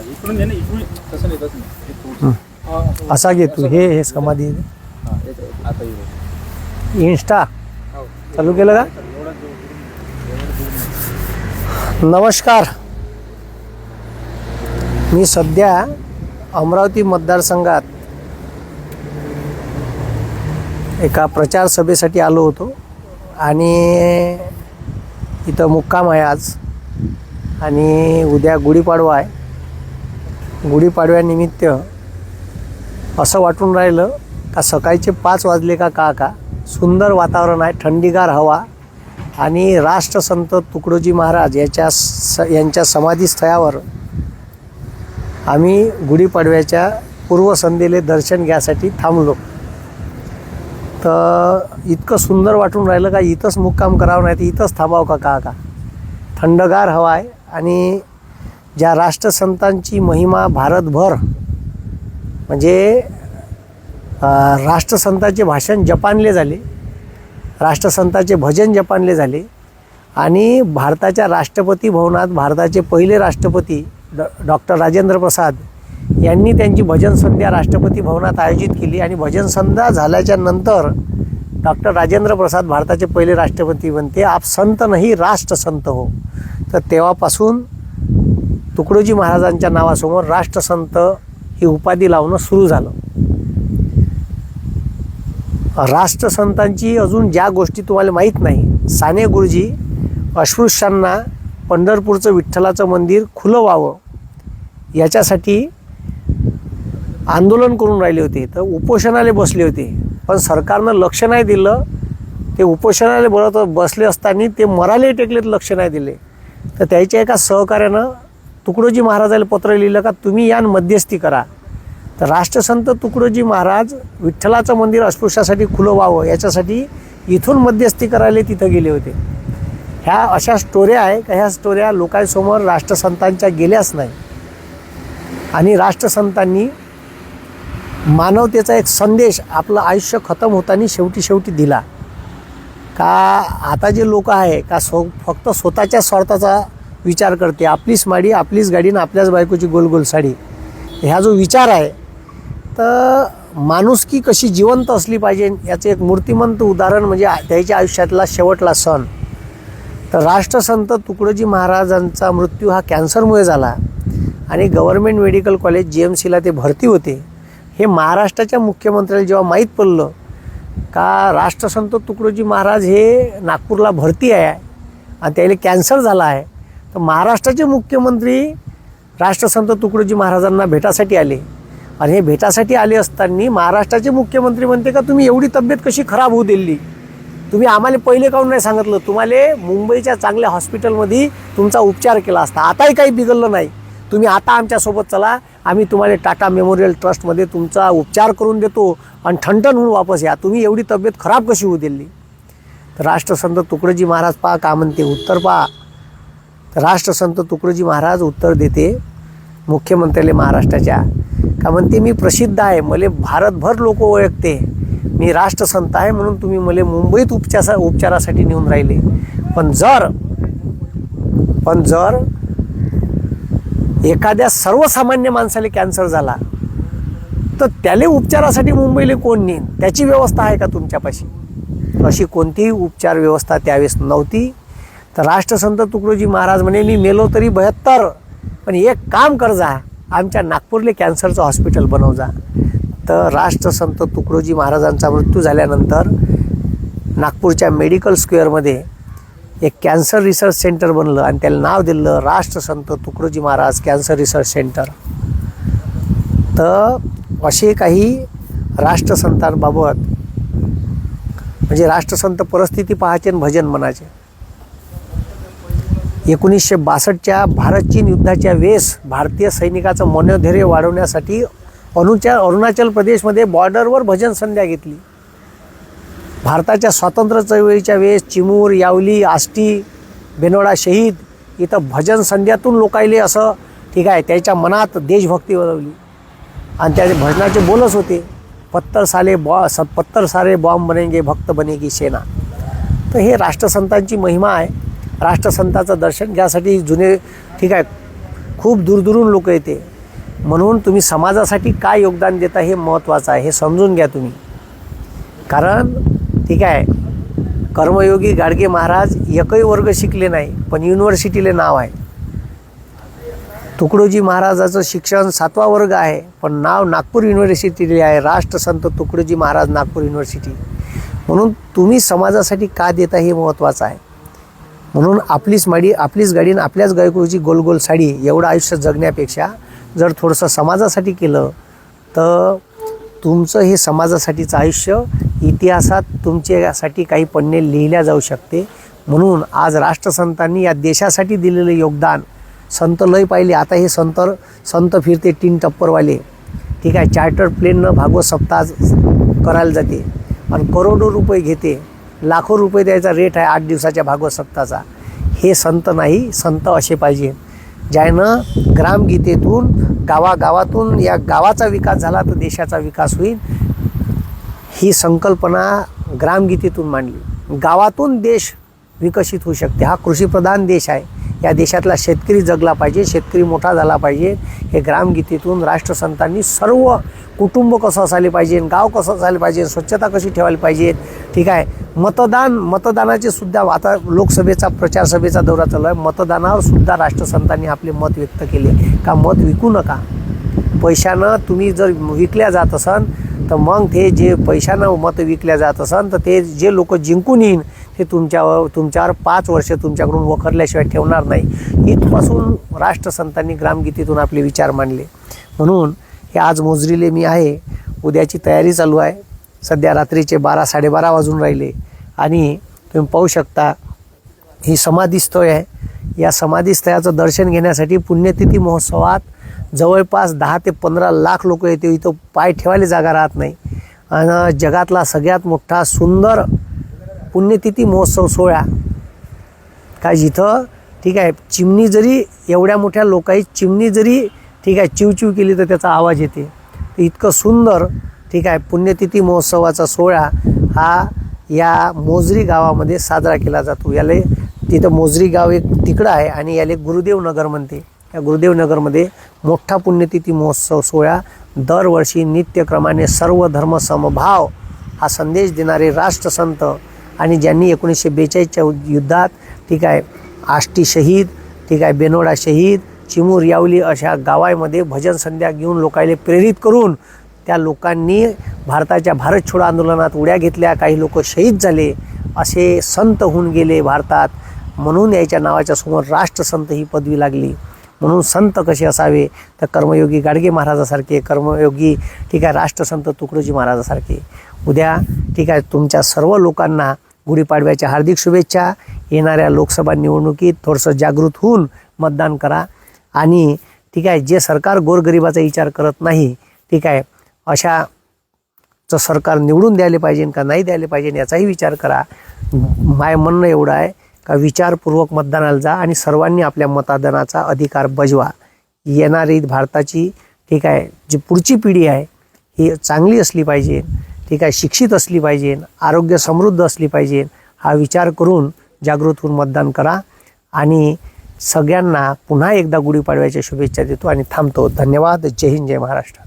इकडून घे ना इकडून तसं नाही तसं नाही. थोडंसं. असं. असा घे तू हे हे समाधी. हा, येतं. आता इन्स्टा. हो. चालू केलं का? नमस्कार. मी सध्या अमरावती मतदारसंघात एका प्रचार सभेसाठी आलो होतो आणि इथं मुक्काम आहे आज. आणि उद्या गुढीपाडवा आहे. गुढीपाडव्यानिमित्त असं वाटून राहिलं का सकाळचे पाच वाजले का का का? सुंदर वातावरण आहे थंडीगार हवा आणि राष्ट्रसंत तुकडोजी महाराज याच्या स यांच्या समाधीस्थळावर आम्ही गुढीपाडव्याच्या पूर्वसंध्येले दर्शन घ्यासाठी थांबलो. तर इतकं सुंदर वाटून राहिलं का इथंच मुक्काम करावं नाही तर इथंच थांबावं का का का? थंडगार हवा आहे आणि ज्या राष्ट्रसंतांची महिमा भारतभर म्हणजे राष्ट्रसंताचे भाषण जपानले झाले राष्ट्रसंताचे भजन जपानले झाले आणि भारताच्या राष्ट्रपती भवनात भारताचे पहिले राष्ट्रपती डॉ डॉक्टर राजेंद्र प्रसाद यांनी त्यांची भजन संध्या राष्ट्रपती भवनात आयोजित केली आणि भजन संध्या झाल्याच्यानंतर डॉक्टर राजेंद्र प्रसाद भारताचे पहिले राष्ट्रपती बनते. आप संत नाही राष्ट्रसंत हो. तर तेव्हापासून तुकडोजी महाराजांच्या नावासमोर राष्ट्रसंत ही उपाधी लावणं सुरू झालं. राष्ट्रसंतांची अजून ज्या गोष्टी तुम्हाला माहीत नाही साने गुरुजी अस्पृश्यांना पंढरपूरचं विठ्ठलाचं मंदिर खुलं व्हावं याच्यासाठी आंदोलन करून राहिले होते तर उपोषणाला बसले होते. पण सरकारनं लक्ष नाही दिलं ते उपोषणाला बळत बसले असताना ते मराले टेकलेत लक्ष नाही दिले. तर त्याच्या एका सहकार्यानं तुकडोजी महाराजाला पत्र लिहिलं का तुम्ही यान मध्यस्थी करा. तर राष्ट्रसंत तुकडोजी महाराज विठ्ठलाचं मंदिर अस्पृश्यासाठी खुलं व्हावं याच्यासाठी इथून मध्यस्थी करायला तिथं गेले होते. ह्या अशा स्टोऱ्या आहे का ह्या स्टोऱ्या लोकांसमोर राष्ट्रसंतांच्या गेल्याच नाही. आणि राष्ट्रसंतांनी मानवतेचा एक संदेश आपलं आयुष्य खतम होताना शेवटी शेवटी दिला. का आता जे लोक आहे का स्व फक्त स्वतःच्या स्वार्थाचा विचार करते. आपलीच माडी आपलीच गाडी आणि आपल्याच बायकोची गोल गोल साडी. ह्या जो विचार आहे तर माणुसकी कशी जिवंत असली पाहिजे याचं एक मूर्तिमंत उदाहरण म्हणजे त्याच्या आयुष्यातला शेवटला सण. तर राष्ट्रसंत तुकडोजी महाराजांचा मृत्यू हा कॅन्सरमुळे झाला आणि government medical college G M सीला ते भरती होते. हे महाराष्ट्राच्या मुख्यमंत्र्याला जेव्हा माहीत पडलं का राष्ट्रसंत तुकडोजी महाराज हे नागपूरला भरती आहे आणि त्याला कॅन्सर झाला आहे तर महाराष्ट्राचे मुख्यमंत्री राष्ट्रसंत तुकडोजी महाराजांना भेटासाठी आले. आणि हे भेटासाठी आले असताना महाराष्ट्राचे मुख्यमंत्री म्हणते का तुम्ही एवढी तब्येत कशी खराब होऊ दिली? तुम्ही आम्हाला पहिले काऊन नाही सांगितलं? तुम्हाला मुंबईच्या चांगल्या हॉस्पिटलमध्ये तुमचा उपचार केला असता. आताही काही बिघडलं नाही. तुम्ही आता आमच्यासोबत चला. आम्ही तुम्हाला टाटा मेमोरियल ट्रस्टमध्ये तुमचा उपचार करून देतो आणि ठणठण होऊन वापस या. तुम्ही एवढी तब्येत खराब कशी होऊ दिली? तर राष्ट्रसंत तुकडोजी महाराज पहा का म्हणते उत्तर पहा. राष्ट्रसंत तुकडोजी महाराज उत्तर देते मुख्यमंत्र्याले महाराष्ट्राच्या. का म्हणते मी प्रसिद्ध आहे मला भारतभर लोक ओळखते. मी राष्ट्रसंत आहे म्हणून तुम्ही मला मुंबईत उपचारा उपचारासाठी नेऊन राहिले. पण जर पण जर एखाद्या सर्वसामान्य माणसाला कॅन्सर झाला तर त्याला उपचारासाठी मुंबईला कोण नेईन? त्याची व्यवस्था आहे का तुमच्यापाशी? अशी कोणतीही उपचार व्यवस्था त्यावेळेस नव्हती. तर राष्ट्रसंत तुकडोजी महाराज म्हणे मी मेलो तरी बहत्तर पण एक काम कर जा आमच्या नागपूरले कॅन्सरचं हॉस्पिटल बनव जा. तर राष्ट्रसंत तुकडोजी महाराजांचा मृत्यू झाल्यानंतर नागपूरच्या मेडिकल स्क्वेअरमध्ये एक कॅन्सर रिसर्च सेंटर बनलं आणि त्याला नाव दिलं राष्ट्रसंत Tukdoji Maharaj cancer research centre. तर असे काही राष्ट्रसंतांबाबत म्हणजे राष्ट्रसंत परिस्थिती पाहायचे आणि भजन म्हणायचे. एकोणीसशे बासष्टच्या भारत चीन युद्धाच्या वेळेस भारतीय सैनिकाचं मनोधैर्य वाढवण्यासाठी अनुच्या अरुणाचल प्रदेशमध्ये बॉर्डरवर भजन संध्या घेतली. भारताच्या स्वातंत्र्य चळवळीच्या वेळेस चिमूर यावली आष्टी बेनोडा शहीद इथं भजन संध्यातून लोकायले असं ठीक आहे त्याच्या मनात देशभक्ती वळवली. आणि त्याचे भजनाचे बोलच होते पत्तर साले बॉ स पत्तर सारे बॉम्ब बनेंगे भक्त बनेगी सेना. तर हे राष्ट्रसंतांची महिमा आहे. राष्ट्रसंताचं दर्शन घ्यासाठी जुने ठीक आहे खूप दूरदूरून लोक येते. म्हणून तुम्ही समाजासाठी काय योगदान देता हे महत्त्वाचं आहे हे समजून घ्या तुम्ही. कारण ठीक आहे कर्मयोगी गाडगे महाराज एकही वर्ग शिकले नाही पण युनिव्हर्सिटीले नाव आहे. तुकडोजी महाराजाचं शिक्षण सातवा वर्ग आहे पण नाव नागपूर युनिव्हर्सिटीले आहे राष्ट्रसंत तुकडोजी महाराज नागपूर युनिव्हर्सिटी. म्हणून तुम्ही समाजासाठी का देता हे महत्त्वाचं आहे. म्हणून आपलीच माडी आपलीच गाडी आणि आपल्याच गायकूची गोल गोल साडी एवढं आयुष्य जगण्यापेक्षा जर थोडंसं समाजासाठी केलं तर तुमचं हे समाजासाठीचं आयुष्य इतिहासात तुमच्यासाठी काही पन्ने लिहिल्या जाऊ शकते. म्हणून आज राष्ट्रसंतांनी या देशासाठी दिलेलं योगदान संत लय पाहिले. आता हे संत संत फिरते टीन टप्परवाले. ठीक आहे चार्टर प्लेननं भागवत सप्ताह करायला जाते. आणि करोडो रुपये घेते. लाखो रुपये द्यायचा रेट आहे आठ दिवसाच्या भागवत सत्ताचा हे संत नाही संत असे पाहिजे. ज्यानं ग्रामगीतेतून गावागावातून या गावाचा विकास झाला तर देशाचा विकास होईल. ही संकल्पना ग्रामगीतेतून मांडली. गावातून देश विकसित होऊ शकते. हा कृषीप्रधान देश आहे. या देशातला शेतकरी जगला पाहिजे शेतकरी मोठा झाला पाहिजे. हे ग्रामगीतेतून राष्ट्रसंतांनी सर्व कुटुंब कसं असायला पाहिजे गाव कसं असायला पाहिजे स्वच्छता कशी ठेवायला पाहिजे ठीक आहे? मतदान मतदानाचे सुद्धा आता लोकसभेचा प्रचार सभेचा दौरा चालू आहे. मतदानावर सुद्धा राष्ट्रसंतांनी आपले मत व्यक्त केले. का मत विकू नका? पैशानं तुम्ही जर विकल्या जात असन तर मग ते जे पैशानं मतं विकल्या जात असन तर ते जे लोक जिंकून येईन ते तुमच्यावर तुमच्यावर पाच वर्ष तुमच्याकडून वखरल्याशिवाय ठेवणार नाही. इथपासून राष्ट्रसंतांनी ग्रामगीतेतून आपले विचार मांडले. म्हणून हे आज मोजरीले मी आहे. उद्याची तयारी चालू आहे. सध्या रात्रीचे बारा साडेबारा वाजून राहिले. आणि तुम्ही पाहू शकता ही समाधीस्थळ आहे. या समाधीस्थळाचं दर्शन घेण्यासाठी पुण्यतिथी महोत्सवात जवळपास दहा ते पंधरा लाख लोक येते इथं पाय ठेवायला जागा राहत नाही. आणि जगातला सगळ्यात मोठा सुंदर पुण्यतिथी महोत्सव सोहळा. काय जिथं ठीक आहे चिमणी जरी एवढ्या मोठ्या लोकांची चिमणी जरी ठीक आहे चिवचिव केली तर त्याचा आवाज येते. तर इतकं सुंदर ठीक आहे पुण्यतिथी महोत्सवाचा सोहळा हा या मोजरी गावामध्ये साजरा केला जातो. याला तिथं मोजरी गाव एक तिकडं आहे आणि याला गुरुदेव नगर म्हणते. या गुरुदेवनगरमध्ये मोठा पुण्यतिथी महोत्सव सोहळा. दरवर्षी नित्यक्रमाने सर्व धर्म समभाव हा संदेश देणारे राष्ट्रसंत आणि ज्यांनी एकोणीसशे बेचाळीसच्या युद्धात ठीक आहे आष्टी शहीद ठीक आहे बेनोडा शहीद चिमूर यावली अशा गावामध्ये भजन संध्या घेऊन लोकायले प्रेरित करून त्या लोकांनी भारताच्या भारत छोडो आंदोलनात उड्या घेतल्या काही लोक शहीद झाले असे संत होऊन गेले भारतात. म्हणून याच्या नावाच्या समोर राष्ट्रसंत ही पदवी लागली. म्हणून संत कसे असावे? तर कर्मयोगी गाडगे महाराजासारखे कर्मयोगी ठीक आहे राष्ट्रसंत तुकडोजी महाराजासारखे. उद्या ठीक आहे तुमच्या सर्व लोकांना गुढीपाडव्याच्या हार्दिक शुभेच्छा. येणाऱ्या लोकसभा निवडणुकीत थोडंसं जागृत होऊन मतदान करा. आणि ठीक आहे जे सरकार गोरगरिबाचा विचार करत नाही ठीक आहे अशाचं सरकार निवडून द्यायला पाहिजे का नाही द्यायला पाहिजे याचाही विचार करा. माय म्हणणं एवढं आहे. का विचारपूर्वक मतदानाला जा आणि सर्वांनी आपल्या मतदानाचा अधिकार बजवा. येणारी भारताची ठीक आहे जी पुढची पिढी आहे ही चांगली असली पाहिजे ठीक आहे शिक्षित असली पाहिजे आरोग्य समृद्ध असली पाहिजे हा विचार करून जागृत होऊन मतदान करा. आणि सगळ्यांना पुन्हा एकदा गुढीपाडव्याच्या शुभेच्छा देतो आणि थांबतो. धन्यवाद. जय हिंद जय महाराष्ट्र.